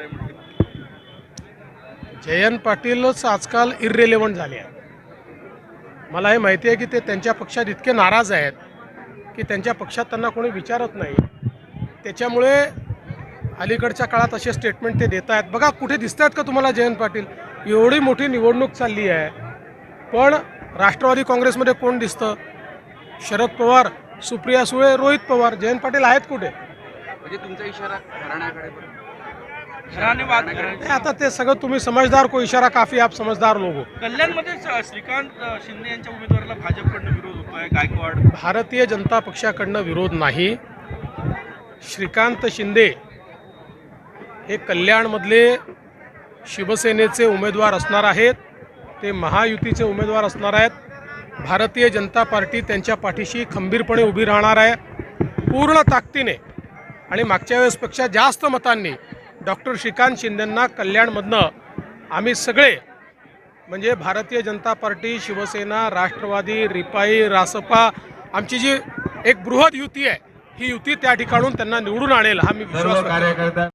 आहे म्हणजे जयंत पाटीलच आजकाल इर्रेलेवंट झाले आहेत. मला हे माहिती आहे की ते त्यांच्या पक्षात इतके नाराज आहेत की त्यांच्या पक्षात त्यांना कोणी विचारत नाही. त्याच्यामुळे अलीकडच्या काळात असे स्टेटमेंट ते देत आहेत. बघा कुठे दिसत आहेत का तुम्हाला जयंत पाटील? एवढी मोठी निवडणूक चालली आहे. पण राष्ट्रवादी काँग्रेसमध्ये कोण दिसतं? शरद पवार सुप्रिया सुळे रोहित पवार जयंत पाटील आहेत कुठे? म्हणजे तुमचा इशारा घराण्याकडे नाही, आता ते सगळं तुम्ही समजदार को इशारा काफी आप समजदार लोक हो. कल्याणमध्ये स- श्रीकांत अ, शिंदे यांच्या उमेदवाराला भाजपकडनं विरोध होतोय गायकवाड. भारतीय जनता पक्षाकडनं विरोध नाही. श्रीकांत शिंदे हे कल्याणमधले शिवसेनेचे उमेदवार असणार आहेत. ते महायुतीचे उमेदवार असणार आहेत. भारतीय जनता पार्टी त्यांच्या पाठीशी खंबीरपणे उभी राहणार आहे. पूर्ण ताकदीने आणि मागच्या वेळेसपेक्षा जास्त मतांनी डॉक्टर श्रीकांत शिंदेंना कल्याणमधनं आम्ही सगळे म्हणजे भारतीय जनता पार्टी शिवसेना राष्ट्रवादी रिपाई रासपा आमची जी एक बृहद युती आहे ही युती त्या ठिकाणून त्यांना निवडून आणेल हा मी विश्वास